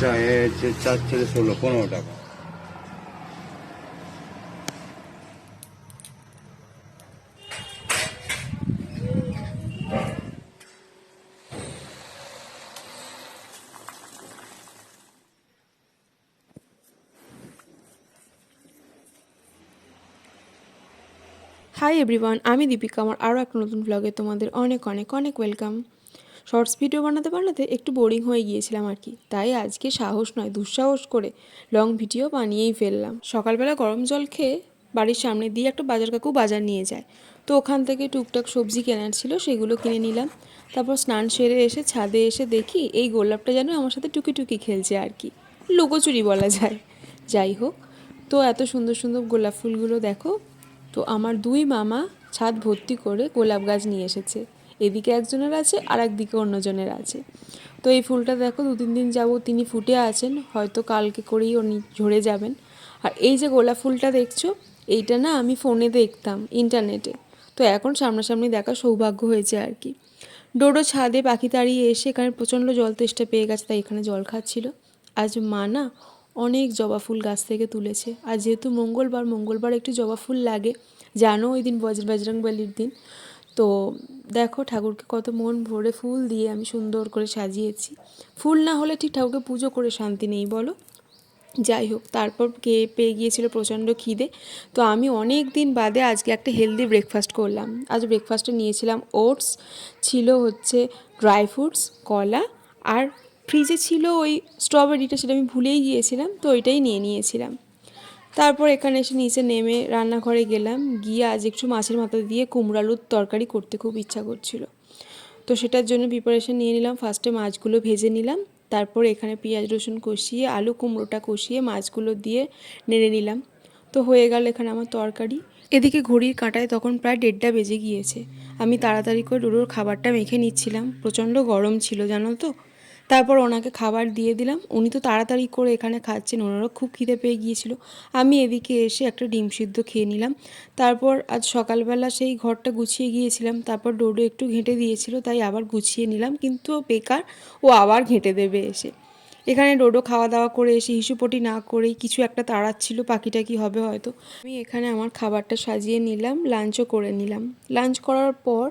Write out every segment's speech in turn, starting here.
আচ্ছা এ চার থেকে ষোলো, পনেরো টাকা। হাই এভরিওয়ান আমি দীপিকা আমার আরও একটা নতুন ব্লগে তোমাদের অনেক অনেক অনেক ওয়েলকাম শর্টস ভিডিও বানাতে বানাতে একটু বোরিং হয়ে গিয়েছিলাম আর কি। তাই আজকে সাহস নয়, দুঃসাহস করে লং ভিডিও বানিয়েই ফেললাম। সকালবেলা গরম জল খেয়ে বাড়ির সামনে দিয়ে একটা বাজার কাকু বাজার নিয়ে যায়। তো ওখান থেকে টুকটাক সবজি কেনার ছিল, সেগুলো কিনে নিলাম। তারপর স্নান সেরে এসে ছাদে এসে দেখি এই গোলাপটা যেন আমার সাথে টুকি টুকি খেলছে আর কি। লুকোচুরি বলা যায়। যাই হোক, তো এত সুন্দর সুন্দর গোলাপ ফুলগুলো দেখো। তো আমার দুই মামা ছাদ ভর্তি করে গোলাপ গাছ নিয়ে এসেছে। এদিকে একজনের আছে আর একদিকে অন্যজনের আছে। তো এই ফুলটা দেখো দু তিন দিন যাব তিনি ফুটে আছেন, হয়তো কালকে করেই উনি ঝরে যাবেন। আর এই যে গোলাপ ফুলটা দেখছ, এইটা না আমি ফোনে দেখতাম, ইন্টারনেটে। তো এখন সামনাসামনি দেখা সৌভাগ্য হয়েছে আর কি। ডোডো ছাদে পাখি তাড়িয়ে এসে এখানে প্রচণ্ড জল তেষ্টা পেয়ে গেছে, তাই এখানে জল খাচ্ছিল। আজ মা না অনেক জবা ফুল গাছ থেকে তুলেছে। আর যেহেতু মঙ্গলবার মঙ্গলবার একটু জবা ফুল লাগে, জানো ওই দিন বজ্র বজরং বলির দিন। তো দেখো ঠাকুরকে কত মন ভরে ফুল দিয়ে আমি সুন্দর করে সাজিয়েছি। ফুল না হলে ঠিক ঠাকুরকে পুজো করে শান্তি নেই, বলো? যাই হোক, তারপর কে পেয়ে গিয়েছিল প্রচণ্ড খিদে। তো আমি অনেক দিন বাদে আজকে একটা হেলদি ব্রেকফাস্ট করলাম। আজ ব্রেকফাস্টে নিয়েছিলাম ওটস ছিল হচ্ছে ড্রাই ফ্রুটস কলা, আর ফ্রিজে ছিল ওই স্ট্রবেরিটা সেটা আমি ভুলেই গিয়েছিলাম, তো ওইটাই নিয়ে নিয়েছিলাম। তারপর এখানে এসে নিচে নেমে রান্নাঘরে গেলাম। গিয়ে আজ একটু মাছের মাথা দিয়ে কুমড়ালুর তরকারি করতে খুব ইচ্ছা করছিল। তো সেটার জন্য প্রিপারেশন নিয়ে নিলাম। ফার্স্টে মাছগুলো ভেজে নিলাম। তারপর এখানে পেঁয়াজ, রসুন কষিয়ে, আলু কুমড়োটা কষিয়ে মাছগুলো দিয়ে নেড়ে নিলাম। তো হয়ে গেল এখানে আমার তরকারি। এদিকে ঘড়ির কাঁটায় তখন প্রায় দেড়টা বেজে গিয়েছে। আমি তাড়াতাড়ি করে ডোডোর খাবারটা মেখে নিচ্ছিলাম। প্রচণ্ড গরম ছিল, জানো তো? তারপর ওনাকে খাবার দিয়ে দিলাম। উনি তো তাড়াতাড়ি করে এখানে খাচ্ছেন, ওনারও খুব খিদে পেয়ে গিয়েছিল। আমি এদিকে এসে একটা ডিম সিদ্ধ খেয়ে নিলাম। তারপর আজ সকালবেলা সেই ঘরটা গুছিয়ে গিয়েছিলাম। তারপর ডোডো একটু ঘেঁটে দিয়েছিল, তাই আবার গুছিয়ে নিলাম। কিন্তু বেকার, ও আবার ঘেঁটে দেবে এসে। এখানে ডোডো খাওয়া দাওয়া করে এসে হিসুপটি না করেই কিছু একটা তাড়াচ্ছিল পাখিটা কি হবে হয়তো। আমি এখানে আমার খাবারটা সাজিয়ে নিলাম লাঞ্চও করে নিলাম। লাঞ্চ করার পর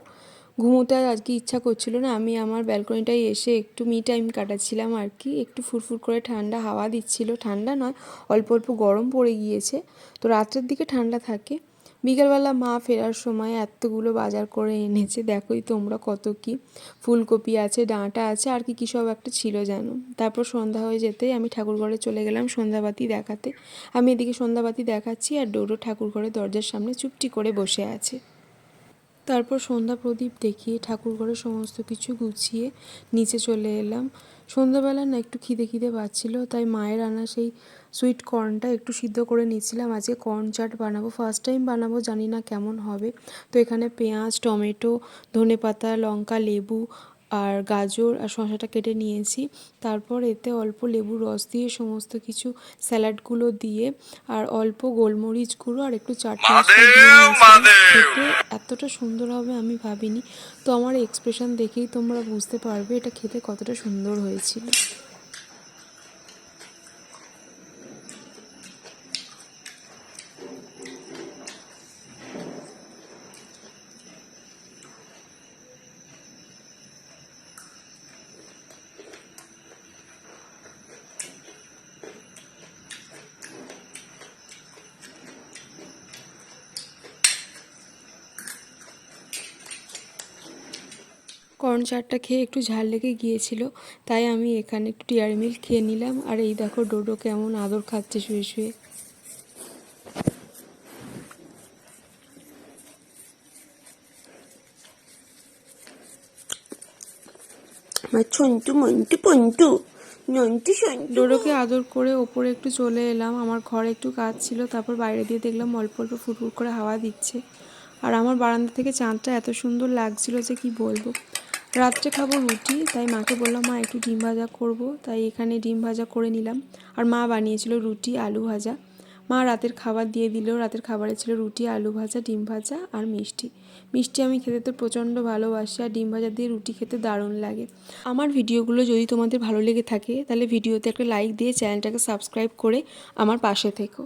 ঘুমোতে আজকে ইচ্ছা করছিল না, আমি আমার ব্যালকনিটায় এসে একটু মি টাইম কাটাচ্ছিলাম আর কি। একটু ফুরফুর করে ঠান্ডা হাওয়া দিচ্ছিল। ঠান্ডা নয়, অল্প অল্প গরম পড়ে গিয়েছে। তো রাত্রের দিকে ঠান্ডা থাকে। বিকেলবেলা মা ফেরার সময় এতগুলো বাজার করে এনেছে, দেখোই তোমরা কত কি। ফুলকপি আছে, ডাঁটা আছে, আর কি কী সব একটা ছিল জানো তারপর সন্ধ্যা হয়ে যেতেই আমি ঠাকুরঘরে চলে গেলাম সন্ধ্যাবাতি দেখাতে। আমি এদিকে সন্ধ্যাবাতি দেখাচ্ছি আর ডোডো ঠাকুরঘরের দরজার সামনে চুপটি করে বসে আছে। তারপর সন্ধ্যা প্রদীপ দেখিয়ে ঠাকুর ঘরে সমস্ত কিছু গুছিয়ে নিচে চলে এলাম। সন্ধ্যাবেলা না একটু খিদে খিদে পাচ্ছিল, তাই মায়ের আনা সেই সুইট কর্নটা একটু সিদ্ধ করে নিয়েছিলাম আজকে কর্ন চাট বানাবো ফার্স্ট টাইম বানাবো, জানি না কেমন হবে। তো এখানে পেঁয়াজ, টমেটো ধনে পাতা লঙ্কা, লেবু আর গাজর আর শশাটা কেটে নিয়েছি। তারপর এতে অল্প লেবুর রস দিয়ে সমস্ত কিছু স্যালাডগুলো দিয়ে আর অল্প গোলমরিচ গুঁড়ো আর একটু চাট মশলা দিয়ে নিয়েছিলাম। খেতে এতটা সুন্দর হবে আমি ভাবিনি। তো আমার এক্সপ্রেশন দেখেই তোমরা বুঝতে পারবে এটা খেতে কতটা সুন্দর হয়েছিল। কর্ন চাটটা খেয়ে একটু ঝাল লেগে গিয়েছিল তাই আমি এখানে একটু টিয়ার মিল্ক খেয়ে নিলাম। আর এই দেখো ডোডো কেমন আদর খাচ্ছে শুয়ে শুয়ে। আমার ছন্টু মন্টু পন্টু নন্টু সন্টু ডোডোকে আদর করে ওপরে একটু চলে এলাম। আমার ঘরে একটু কাজ ছিল তারপর বাইরে দিয়ে দেখলাম অল্প অল্প ফুটফুট করে হাওয়া দিচ্ছে। আর আমার বারান্দা থেকে চাঁদটা এত সুন্দর লাগছিল যে কি বলব। রাত্রে খাব রুটি, তাই মাকে বললাম, মা, একটু ডিম ভাজা করব। তাই এখানে ডিম ভাজা করে নিলাম। আর মা বানিয়েছিল রুটি, আলু ভাজা। মা রাতের খাবার দিয়ে দিল। রাতের খাবারে ছিল রুটি, আলু ভাজা, ডিম ভাজা আর মিষ্টি। মিষ্টি আমি খেতে তো প্রচণ্ড ভালোবাসি আর ডিম ভাজা দিয়ে রুটি খেতে দারুণ লাগে। আমার ভিডিওগুলো যদি তোমাদের ভালো লেগে থাকে, তাহলে ভিডিওতে একটা লাইক দিয়ে চ্যানেলটাকে সাবস্ক্রাইব করে আমার পাশে থেকো।